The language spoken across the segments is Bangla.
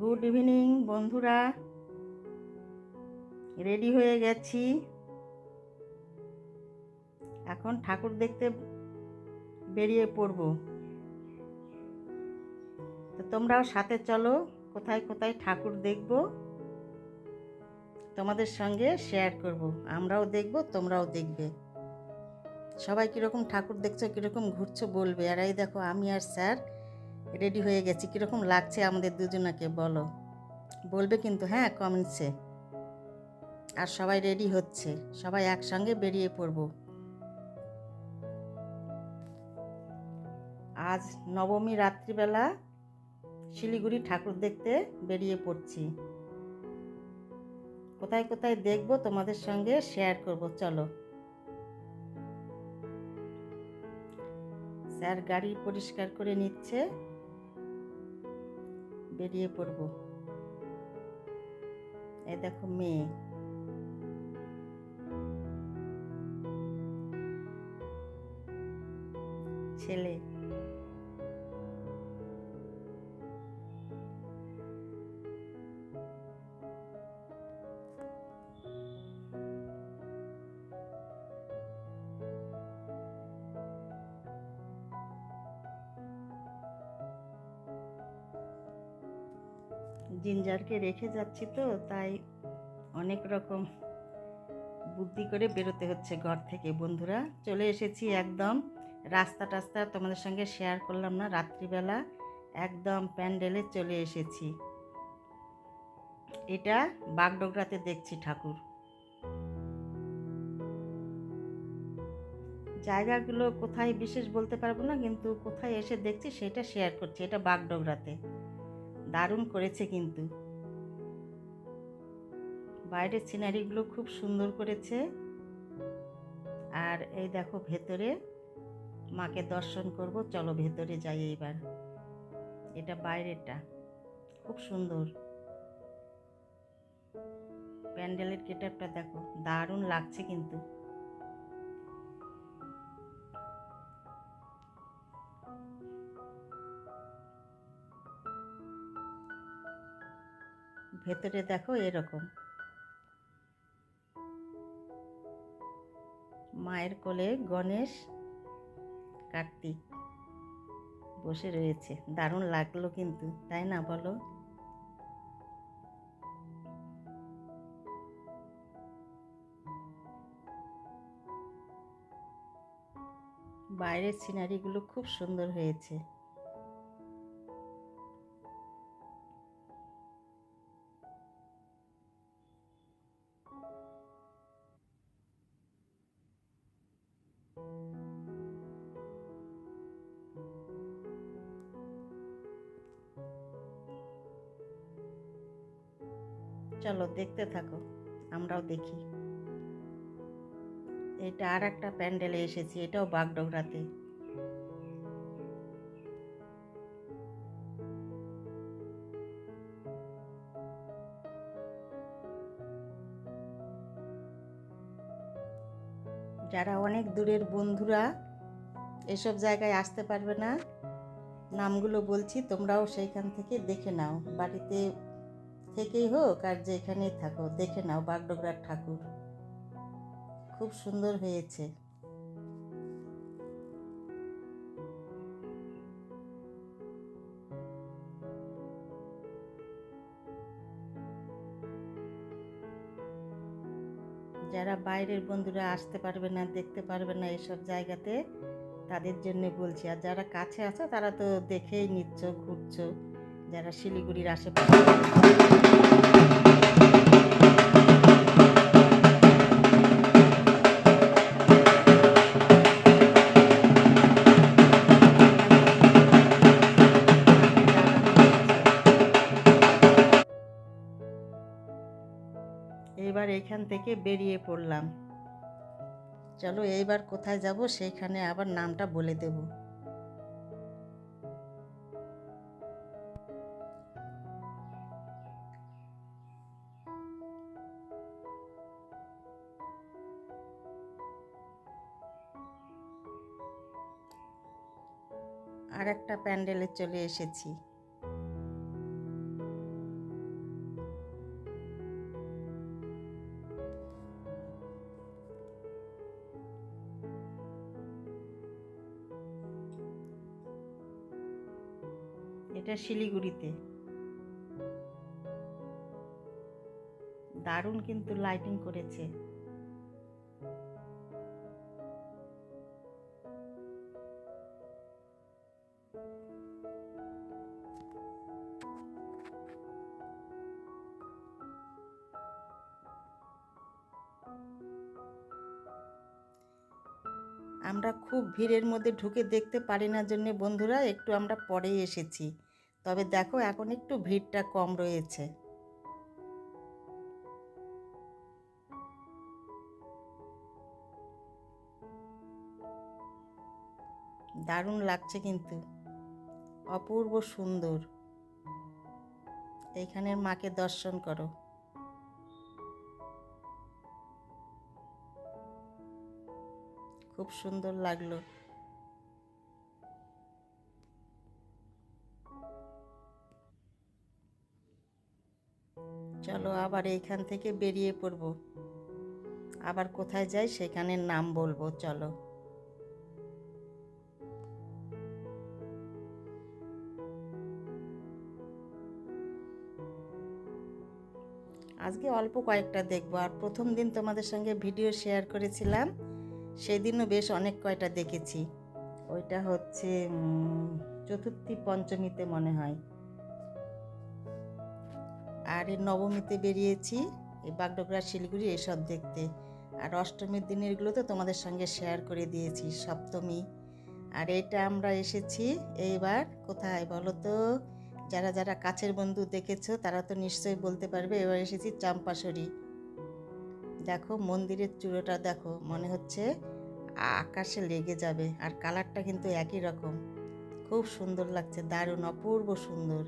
গুড ইভিনিং বন্ধুরা। রেডি হয়ে গেছি। এখন ঠাকুর দেখতে বেরিয়ে পড়ব। তো তোমরাও সাথে চলো, কোথায় কোথায় ঠাকুর দেখব, তোমাদের সঙ্গে শেয়ার করব। আমরাও দেখব, তোমরাও দেখবে। সবাই কীরকম ঠাকুর দেখছ, কীরকম ঘুরছো বলবে। আর এই দেখো, আমি আর স্যার রেডি হয়ে গেছি। কীরকম লাগছে আমাদের দুজনাকে বলো। বলবে কিন্তু হ্যাঁ কমেন্টসে আর সবাই রেডি হচ্ছে। সবাই একসঙ্গে বেরিয়ে পড়ব। আজ নবমী রাত্রিবেলা শিলিগুড়ি ঠাকুর দেখতে বেরিয়ে পড়ছি। কোথায় কোথায় দেখব তোমাদের সঙ্গে শেয়ার করব, চলো। স্যার গাড়ি পরিষ্কার করে নিচ্ছে। বেরিয়ে পড়ব। এ দেখো মেয়ে। ছেলে। জিঞ্জারকে রেখে যাচ্ছি তো, তাই অনেক রকম বুদ্ধি করে বেরোতে হচ্ছে ঘর থেকে। বন্ধুরা, চলে এসেছি একদম রাস্তা টাস্তা তোমাদের সঙ্গে শেয়ার করলাম না, রাত্রিবেলা একদম প্যান্ডেলে চলে এসেছি। এটা বাগডোগরাতে দেখছি ঠাকুর। জায়গাগুলো কোথায় বিশেষ বলতে পারব না, কিন্তু কোথায় এসে দেখছি সেটা শেয়ার করছি, এটা বাগডোগরাতে। দারুণ করেছে কিন্তু। বাইরের সিনারিগুলো খুব সুন্দর করেছে। আর এই দেখো ভেতরে মাকে দর্শন করব, চলো ভেতরে যাই এইবার। এটা বাইরেটা খুব সুন্দর। প্যান্ডেলের গেটআপটা দেখো, দারুণ লাগছে কিন্তু। ভেতরে দেখো এরকম। মায়ের কোলে গণেশ, কার্তিক বসে রয়েছে। দারুণ লাগল কিন্তু, তাই না বলো? বাইরের সিনারিগুলো খুব সুন্দর হয়েছে। চলো দেখতে থাকো, আমরাও দেখি। এটা আর একটা প্যান্ডেলে এসেছি, এটাও বাগডোগরাতে। যারা অনেক দূরের বন্ধুরা, এসব জায়গায় আসতে পারবে না। নামগুলো বলছি, তোমরাও সেইখান থেকে দেখে নাও, বাড়িতে থেকেই হোক আর যেখানেই থাকো, দেখে নাও বাগডোগরার ঠাকুর। খুব সুন্দর হয়েছে। যারা বাইরের বন্ধুরা আসতে পারবে না, দেখতে পারবে না এসব জায়গাতে, তাদের জন্য বলছি। আর যারা কাছে আছে, তারা তো দেখেই নিচ্ছ, ঘুরছো। যারা শিলিগুড়ির আশেপাশে এইবার এইখান থেকে বেরিয়ে পড়লাম। চলো এইবার কোথায় যাব, সেইখানে আবার নামটা বলে দেব। একটা প্যান্ডেলে চলে এসেছি। এটা শিলিগুড়িতে। দারুণ কিন্তু লাইটিং করেছে। আমরা খুব ভিড়ের মধ্যে ঢুকে দেখতে পারি না জন্যে বন্ধুরা, একটু আমরা পরেই এসেছি। তবে দেখো, এখন একটু ভিড়টা কম রয়েছে। দারুণ লাগছে কিন্তু। অপূর্ব সুন্দর। এইখানের মাকে দর্শন করো। খুব সুন্দর লাগল। চলো আবার এইখান থেকে বেরিয়ে পড়ব। আবার কোথায় যাই সেখানের নাম বলব, চলো। আজকে অল্প কয়েকটা দেখব, আর প্রথম দিন তোমাদের সঙ্গে ভিডিও শেয়ার করেছিলাম। সেদিনও বেশ অনেক কয়টা দেখেছি। ওইটা হচ্ছে চতুর্থী পঞ্চমীতে মনে হয়। আর এই নবমীতে বেরিয়েছি, এই বাগডোগরা, শিলিগুড়ি, এসব দেখতে। আর অষ্টমীর দিনেরগুলো তো তোমাদের সঙ্গে শেয়ার করে দিয়েছি, সপ্তমী। আর এটা আমরা এসেছি এইবার, কোথায় বলো তো? যারা যারা কাছের বন্ধু দেখেছ তারা তো নিশ্চয়ই বলতে পারবে, এবার এসেছি চাম্পাশরি। দেখো মন্দিরের চূড়োটা দেখো, মনে হচ্ছে আকাশে লেগে যাবে আর কালারটা কিন্তু একই রকম। খুব সুন্দর লাগছে, দারুণ, অপূর্ব সুন্দর।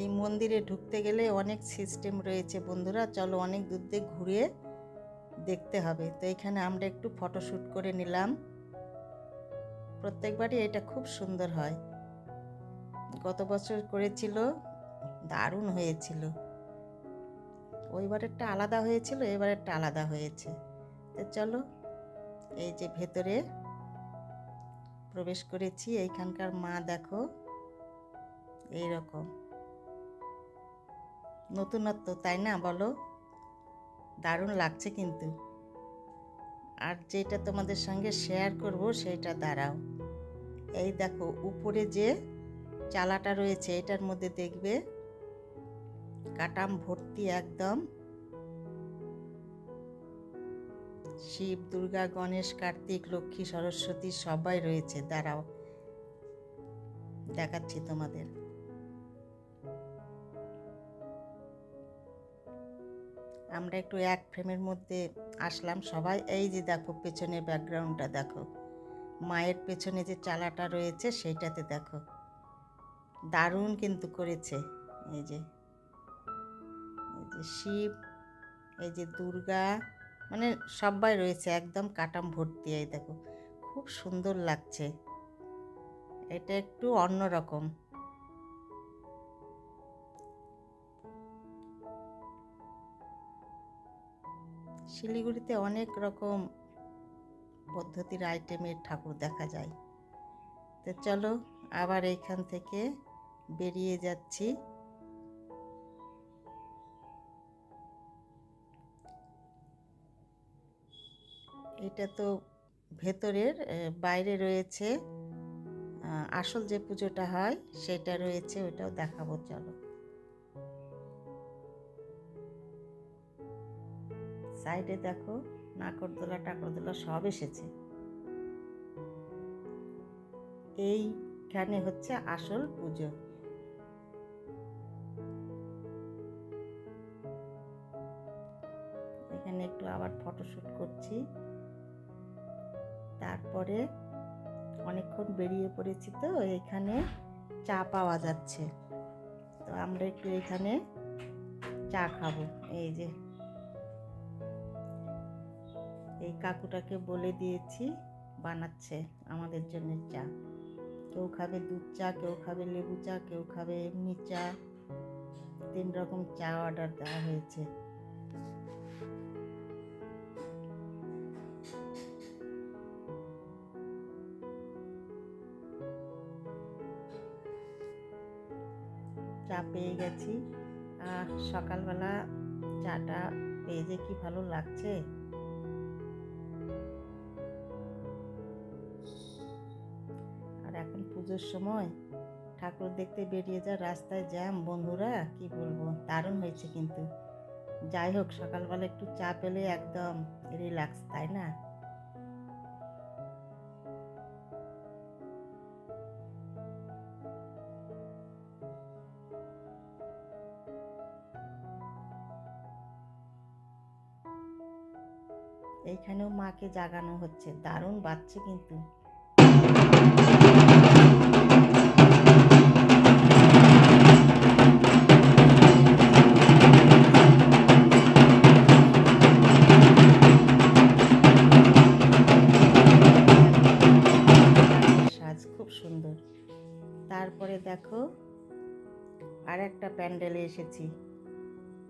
এই মন্দিরে ঢুকতে গেলে অনেক সিস্টেম রয়েছে বন্ধুরা, চলো অনেক দূর দিয়ে ঘুরে দেখতে হবে। তো এখানে আমরা একটু ফটোশ্যুট করে নিলাম। প্রত্যেকবারই এটা খুব সুন্দর হয়। গত বছর করেছিল, দারুণ হয়েছিল। ওইবারেরটা আলাদা হয়েছিল, এবারেরটা আলাদা হয়েছে। তো চলো, এই যে ভেতরে প্রবেশ করেছি, এইখানকার মা দেখো এই রকম নতুনত্ব, তাই না বলো? দারুণ লাগছে কিন্তু। আর যেটা তোমাদের সঙ্গে শেয়ার করব সেটা দাঁড়াও। এই দেখো, উপরে যে চালাটা রয়েছে, এটার মধ্যে দেখবে কাটাম ভর্তি একদম। শিব, দুর্গা, গণেশ, কার্তিক, লক্ষ্মী, সরস্বতী সবাই রয়েছে। দাঁড়াও, দেখাচ্ছি তোমাদের। আমরা একটু এক ফ্রেমের মধ্যে আসলাম। সবাই, এই যে দেখো পেছনের ব্যাকগ্রাউন্ডটা দেখো। মায়ের পেছনে যে চালাটা রয়েছে, সেইটাতে দেখো। দারুণ কিন্তু করেছে। এই যে এই যে শিব, এই যে দুর্গা মানে সবাই রয়েছে একদম কাটাম ভর্তি, এই দেখো। খুব সুন্দর লাগছে। এটা একটু অন্যরকম। শিলিগুড়িতে অনেক রকম পদ্ধতির আইটেমের ঠাকুর দেখা যায়। তো চলো আবার এইখান থেকে বেরিয়ে যাচ্ছি। এটা তো ভেতরের বাইরে রয়েছে আসল যে পুজোটা হয় সেটা রয়েছে, ওটাও দেখাবো, চলো। সাইডে দেখো নাকরদোলা টাকরদোলা সব এসেছে। এইখানে হচ্ছে আসল পুজো। এখানে একটু আবার ফটোশ্যুট করছি। তারপরে অনেকক্ষণ বেরিয়ে পড়েছি তো, এখানে চা পাওয়া যাচ্ছে। তো আমরা একটু এখানে চা খাব। এই যে এই কাকুটাকে বলে দিয়েছি, বানাচ্ছে আমাদের জন্য চা। কেউ খাবে দুধ চা, কেউ খাবে লেবু চা, কেউ খাবে এমনি চা। তিন রকম চা অর্ডার দেওয়া হয়েছে। চা পেয়ে গেছি। আর সকালবেলা চাটা পেয়ে যে কি ভালো লাগছে। পুজোর সময় ঠাকুর দেখতে বেরিয়ে যা রাস্তায় জ্যাম, বন্ধুরা, কি বলব? দারুণ হয়েছে কিন্তু। যাই হোক, সকালবেলা একটু চা পেলে একদম রিল্যাক্স তাই না? এইখানেও মাকে জাগানো হচ্ছে। দারুণ বাচ্চে কিন্তু। এসেছি।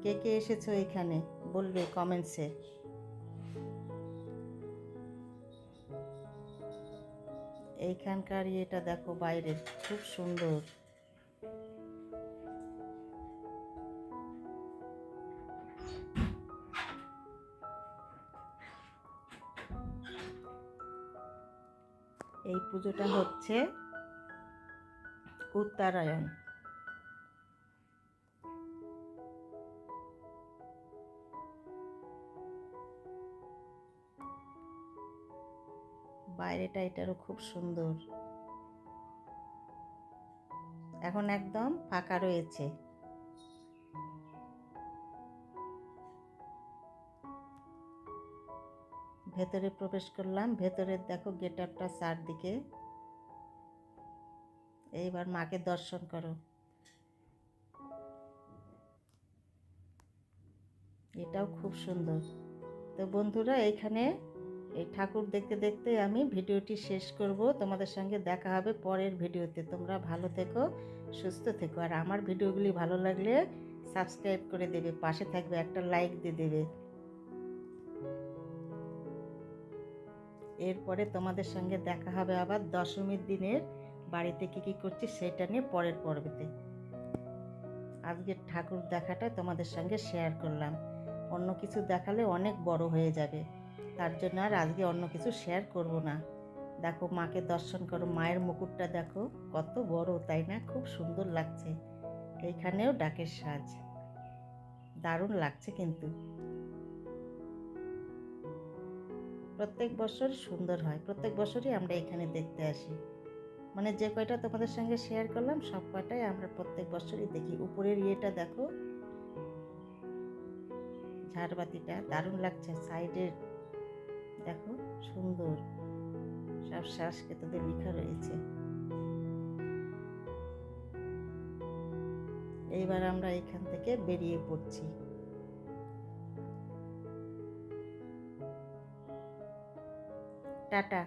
কে কে এসেছ এখানে? বলবে কমেন্টসে এইখানকার ইয়েটা দেখো বাইরের খুব সুন্দর। এই পুজোটা হচ্ছে উত্তরায়ণ। বাইরেটা এটারও খুব সুন্দর। এখন একদম ফাঁকা রয়েছে। ভেতরে প্রবেশ করলাম ভেতরের দেখো গেট আপটা চারদিকে। এইবার মাকে দর্শন করো। এটাও খুব সুন্দর। তো বন্ধুরা, এইখানে এই ঠাকুর দেখতে দেখতে আমি ভিডিওটি শেষ করব। তোমাদের সঙ্গে দেখা হবে পরের ভিডিওতে। তোমরা ভালো থেকো, সুস্থ থেকো। আর আমার ভিডিওগুলি ভালো লাগলে সাবস্ক্রাইব করে দেবে, পাশে থাকবে একটা লাইক দিয়ে দেবে। এরপরে তোমাদের সঙ্গে দেখা হবে আবার দশমীর দিনের বাড়িতে কী কী করছি সেটা নিয়ে পরের পর্বেতে। আজকে ঠাকুর দেখাটা তোমাদের সঙ্গে শেয়ার করলাম। অন্য কিছু দেখালে অনেক বড় হয়ে যাবে। তার জন্য আর আজকে অন্য কিছু শেয়ার করব না। দেখো, মাকে দর্শন করো, মায়ের মুকুটটা দেখো, কত বড়, তাই না? খুব সুন্দর লাগছে। এইখানেও ডাকের সাজ। দারুণ লাগছে কিন্তু। প্রত্যেক বছর সুন্দর হয়। প্রত্যেক বছরই আমরা এখানে দেখতে আসি। মানে যে কয়টা তোমাদের সঙ্গে শেয়ার করলাম, সব কয়টাই আমরা প্রত্যেক বছরই দেখি। উপরের ইয়েটা দেখো। ঝাড়বাতিটা, দারুণ লাগছে। সাইডের দেখো সুন্দর। সব সংস্কৃতদের লেখা রয়েছে। এইবার আমরা এখান থেকে বেরিয়ে পড়ছি। টাটা।